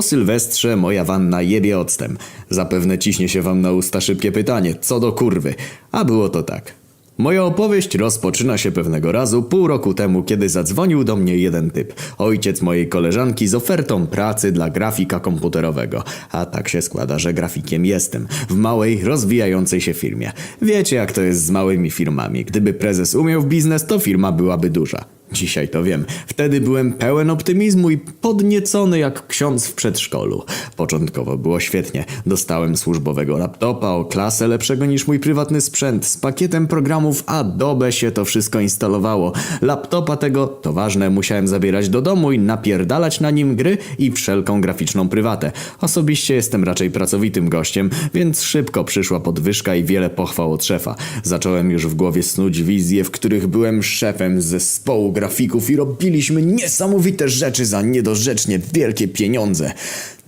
Po Sylwestrze moja wanna jebie octem. Zapewne ciśnie się wam na usta szybkie pytanie, co do kurwy. A było to tak. Moja opowieść rozpoczyna się pewnego razu pół roku temu, kiedy zadzwonił do mnie jeden typ. Ojciec mojej koleżanki z ofertą pracy dla grafika komputerowego. A tak się składa, że grafikiem jestem. W małej, rozwijającej się firmie. Wiecie jak to jest z małymi firmami. Gdyby prezes umiał w biznes, to firma byłaby duża. Dzisiaj to wiem. Wtedy byłem pełen optymizmu i podniecony jak ksiądz w przedszkolu. Początkowo było świetnie. Dostałem służbowego laptopa o klasę lepszego niż mój prywatny sprzęt. Z pakietem programów Adobe się to wszystko instalowało. Laptopa tego, to ważne, musiałem zabierać do domu i napierdalać na nim gry i wszelką graficzną prywatę. Osobiście jestem raczej pracowitym gościem, więc szybko przyszła podwyżka i wiele pochwał od szefa. Zacząłem już w głowie snuć wizje, w których byłem szefem zespołu grafików i robiliśmy niesamowite rzeczy za niedorzecznie wielkie pieniądze.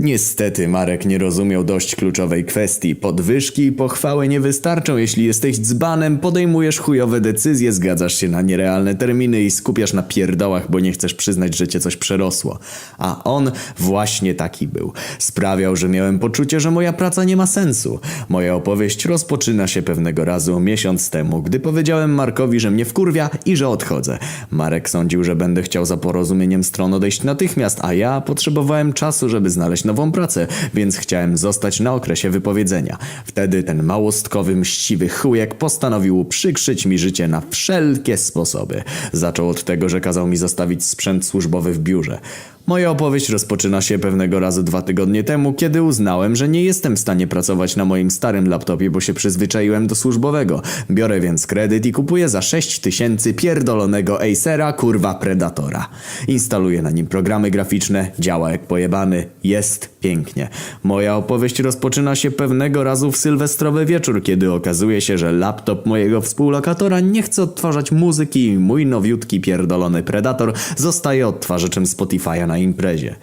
Niestety Marek nie rozumiał dość kluczowej kwestii. Podwyżki i pochwały nie wystarczą, jeśli jesteś dzbanem, podejmujesz chujowe decyzje, zgadzasz się na nierealne terminy i skupiasz na pierdołach, bo nie chcesz przyznać, że cię coś przerosło. A on właśnie taki był. Sprawiał, że miałem poczucie, że moja praca nie ma sensu. Moja opowieść rozpoczyna się pewnego razu miesiąc temu, gdy powiedziałem Markowi, że mnie wkurwia i że odchodzę. Marek sądził, że będę chciał za porozumieniem stron odejść natychmiast, a ja potrzebowałem czasu, żeby znaleźć nową pracę, więc chciałem zostać na okresie wypowiedzenia. Wtedy ten małostkowy, mściwy chujek postanowił uprzykrzyć mi życie na wszelkie sposoby. Zaczął od tego, że kazał mi zostawić sprzęt służbowy w biurze. Moja opowieść rozpoczyna się pewnego razu dwa tygodnie temu, kiedy uznałem, że nie jestem w stanie pracować na moim starym laptopie, bo się przyzwyczaiłem do służbowego. Biorę więc kredyt i kupuję za 6 tysięcy pierdolonego Acera, kurwa Predatora. Instaluję na nim programy graficzne, działa jak pojebany, jest pięknie. Moja opowieść rozpoczyna się pewnego razu w sylwestrowy wieczór, kiedy okazuje się, że laptop mojego współlokatora nie chce odtwarzać muzyki i mój nowiutki pierdolony Predator zostaje odtwarzaczem Spotify'a na imprezie.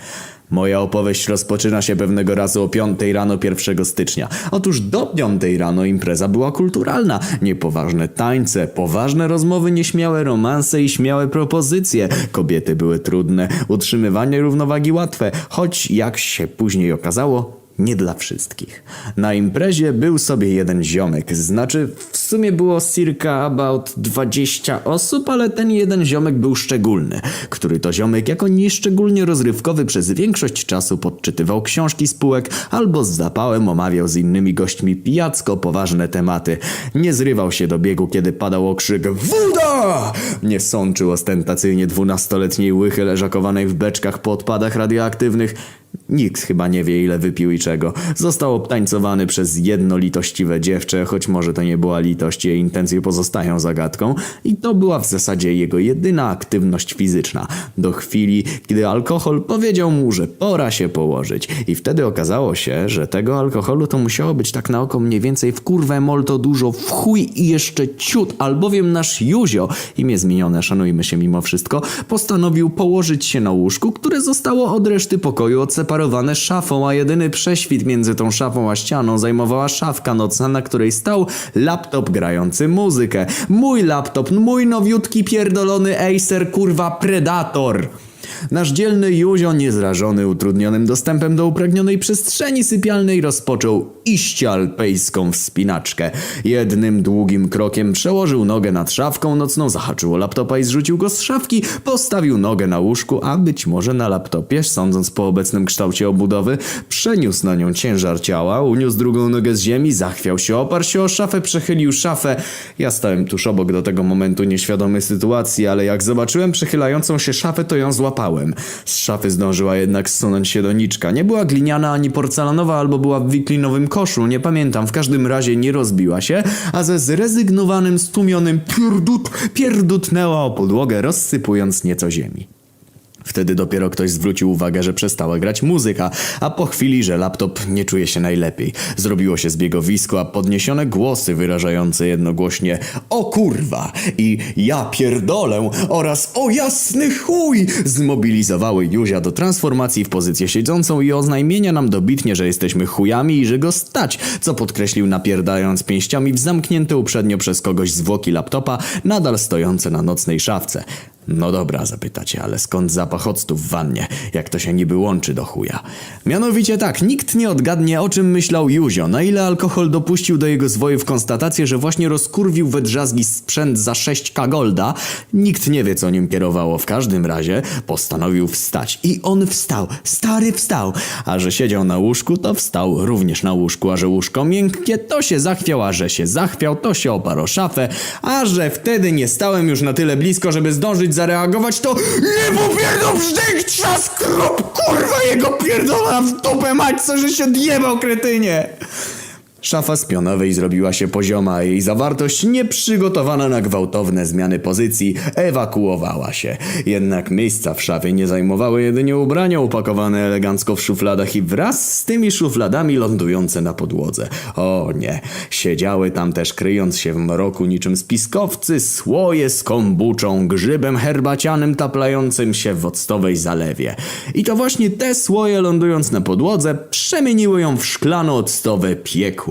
Moja opowieść rozpoczyna się pewnego razu o 5 rano 1 stycznia. Otóż do 5 rano impreza była kulturalna. Niepoważne tańce, poważne rozmowy, nieśmiałe romanse i śmiałe propozycje. Kobiety były trudne, utrzymywanie równowagi łatwe, choć jak się później okazało, nie dla wszystkich. Na imprezie był sobie jeden ziomek, znaczy w sumie było circa about 20 osób, ale ten jeden ziomek był szczególny, który to ziomek jako nieszczególnie rozrywkowy przez większość czasu podczytywał książki spółek albo z zapałem omawiał z innymi gośćmi pijacko poważne tematy. Nie zrywał się do biegu, kiedy padał okrzyk WODA! Nie sączył ostentacyjnie dwunastoletniej łychy leżakowanej w beczkach po odpadach radioaktywnych. Nikt chyba nie wie ile wypił i czego. Został obtańcowany przez jedno litościwe dziewczę, choć może to nie była litość, jej intencje pozostają zagadką. I to była w zasadzie jego jedyna aktywność fizyczna. Do chwili, kiedy alkohol powiedział mu, że pora się położyć. I wtedy okazało się, że tego alkoholu to musiało być tak na oko mniej więcej w kurwę molto dużo, w chuj i jeszcze ciut, albowiem nasz Juzio, imię zmienione, szanujmy się mimo wszystko, postanowił położyć się na łóżku, które zostało od reszty pokoju odseparowane szafą, a jedyny prześwit między tą szafą a ścianą zajmowała szafka nocna, na której stał laptop grający muzykę. Mój laptop, mój nowiutki pierdolony Acer, kurwa Predator. Nasz dzielny Juzio, niezrażony utrudnionym dostępem do upragnionej przestrzeni sypialnej, rozpoczął iście alpejską wspinaczkę. Jednym długim krokiem przełożył nogę nad szafką nocną, zahaczył o laptopa i zrzucił go z szafki, postawił nogę na łóżku, a być może na laptopie, sądząc po obecnym kształcie obudowy, przeniósł na nią ciężar ciała, uniósł drugą nogę z ziemi, zachwiał się, oparł się o szafę, przechylił szafę. Ja stałem tuż obok do tego momentu nieświadomy sytuacji, ale jak zobaczyłem przechylającą się szafę, to ją złapałem. Z szafy zdążyła jednak zsunąć się doniczka. Nie była gliniana ani porcelanowa, albo była w wiklinowym koszu, nie pamiętam. W każdym razie nie rozbiła się, a ze zrezygnowanym, stłumionym pierdut pierdutnęła o podłogę, rozsypując nieco ziemi. Wtedy dopiero ktoś zwrócił uwagę, że przestała grać muzyka, a po chwili, że laptop nie czuje się najlepiej. Zrobiło się zbiegowisko, a podniesione głosy wyrażające jednogłośnie o kurwa i ja pierdolę oraz o jasny chuj zmobilizowały Juzia do transformacji w pozycję siedzącą i oznajmienia nam dobitnie, że jesteśmy chujami i że go stać, co podkreślił napierdając pięściami w zamknięte uprzednio przez kogoś zwłoki laptopa, nadal stojące na nocnej szafce. No dobra, zapytacie, ale skąd zapach octu w wannie, jak to się niby łączy do chuja? Mianowicie tak, nikt nie odgadnie o czym myślał Juzio, na ile alkohol dopuścił do jego zwojów konstatację, że właśnie rozkurwił we drzazgi sprzęt za 6k golda. Nikt nie wie co nim kierowało, w każdym razie postanowił wstać. I on wstał, stary wstał, a że siedział na łóżku, to wstał również na łóżku, a że łóżko miękkie, to się zachwiał, a że się zachwiał, to się oparł o szafę, a że wtedy nie stałem już na tyle blisko, żeby zdążyć zareagować, to nie popierdol brzdęk, trzask, krop, kurwa jego pierdolona w dupę mać, co że się odjebał, kretynie! Szafa z pionowej zrobiła się pozioma, a jej zawartość, nieprzygotowana na gwałtowne zmiany pozycji, ewakuowała się. Jednak miejsca w szafie nie zajmowały jedynie ubrania upakowane elegancko w szufladach i wraz z tymi szufladami lądujące na podłodze. O nie, siedziały tam też kryjąc się w mroku niczym spiskowcy, słoje z kombuczą, grzybem herbacianym taplającym się w octowej zalewie. I to właśnie te słoje lądując na podłodze przemieniły ją w szklano-octowe piekło.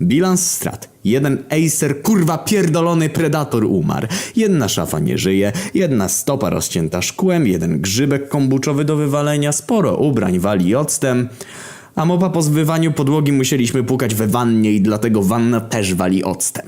Bilans strat. Jeden Acer, kurwa pierdolony predator umarł. Jedna szafa nie żyje, jedna stopa rozcięta szkłem, jeden grzybek kombuczowy do wywalenia, sporo ubrań wali octem. A mopa po zbywaniu podłogi musieliśmy pukać we wannie i dlatego wanna też wali octem.